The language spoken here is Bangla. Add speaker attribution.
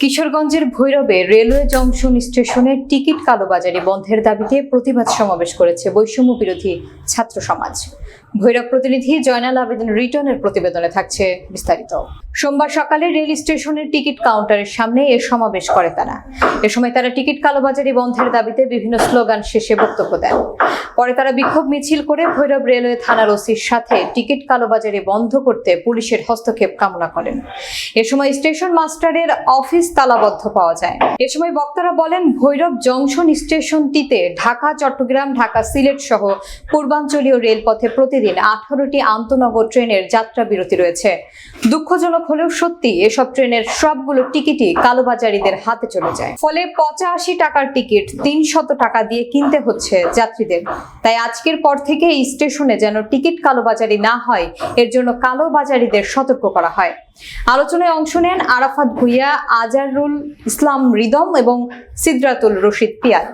Speaker 1: কিশোরগঞ্জের ভৈরবে রেলওয়ে জংশন স্টেশনের টিকিট কালোবাজারি বন্ধের দাবিতে প্রতিবাদ সমাবেশ করেছে বৈষম্য বিরোধী ছাত্র সমাজ। ভৈরব প্রতিনিধি জয়নাল আবেদন রিটার্নের প্রতিবেদনে থাকছে বিস্তারিত। সোমবার সকালে রেল স্টেশনের টিকিট কাউন্টারের সামনে এ সমাবেশ করে তারা। এ সময় তারা টিকিট কালোবাজারি বন্ধের দাবিতে বিভিন্ন স্লোগান শেষে বক্তব্য দেন। পরে তারা বিক্ষোভ মিছিল করে ভৈরব রেলওয়ে থানার ওসির সাথে টিকিট কালোবাজারি বন্ধ করতে পুলিশের হস্তক্ষেপ কামনা করেন। এ সময় স্টেশন মাস্টারের অফিস তালাবদ্ধ পাওয়া যায়। এ সময় বক্তারা বলেন, ভৈরব জংশন স্টেশনটিতে ঢাকা, চট্টগ্রাম, ঢাকা, সিলেট সহ পূর্বাঞ্চলীয় রেলপথে প্রতিদিন আঠারোটি আন্তনগর ট্রেনের যাত্রা বিরতি রয়েছে। দুঃখজনক হলেও সত্যি, এসব ট্রেনের সবগুলো টিকিটই কালোবাজারিদের হাতে চলে যায়। ফলে পঁচাশি টাকার টিকিট তিনশত টাকা দিয়ে কিনতে হচ্ছে যাত্রীদের। তাই আজকের পর থেকে এই স্টেশনে যেন টিকিট কালোবাজারি না হয়, এর জন্য কালোবাজারিদের সতর্ক করা হয়। আলোচনায় অংশ নেন আরাফাত ভুইয়া আজারুল ইসলাম রিদম এবং সিদ্রাতুল রশিদ পিয়াল